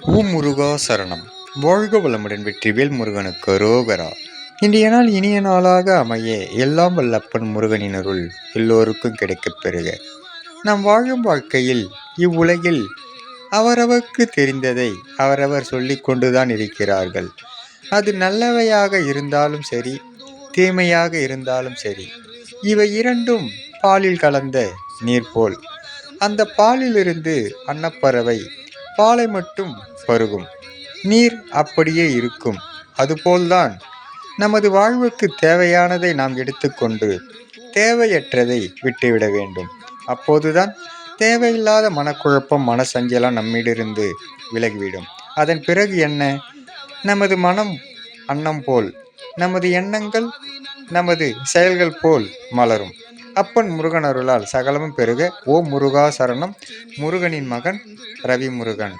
ஓம் முருகா சரணம். வாழ்க வளமுடன் வெற்றிவேல் முருகனுக்கு ரோகரா. இன்றைய நாள் இனிய நாளாக அமைய. எல்லாம் வல்லப்பன் முருகனின் அருள் எல்லோருக்கும் கிடைக்கப் பெறுக. நாம் வாழும் வாழ்க்கையில் இவ்வுலகில் அவரவருக்கு தெரிந்ததை அவரவர் சொல்லி கொண்டுதான் இருக்கிறார்கள். அது நல்லவையாக இருந்தாலும் சரி தீமையாக இருந்தாலும் சரி இவை இரண்டும் பாலில் கலந்த நீர் போல் அந்த பாலிலிருந்து அன்னப்பறவை பாலை மட்டும் பருகும். நீர் அப்படியே இருக்கும். அதுபோல்தான். நமது வாழ்வுக்கு தேவையானதை நாம் எடுத்துக்கொண்டு தேவையற்றதை விட்டுவிட வேண்டும். அப்போதுதான் தேவையில்லாத மனக்குழப்பம் மனசஞ்சலம் நம்மிடிருந்து விலகிவிடும். அதன் பிறகு என்ன? நமது மனம் அன்னம் போல் நமது எண்ணங்கள் நமது செயல்கள் போல் மலரும். அப்பன் முருகன் அருளால் சகலமும் பெருக. ஓ முருகா சரணம் முருகனின் மகன் ரவி முருகன்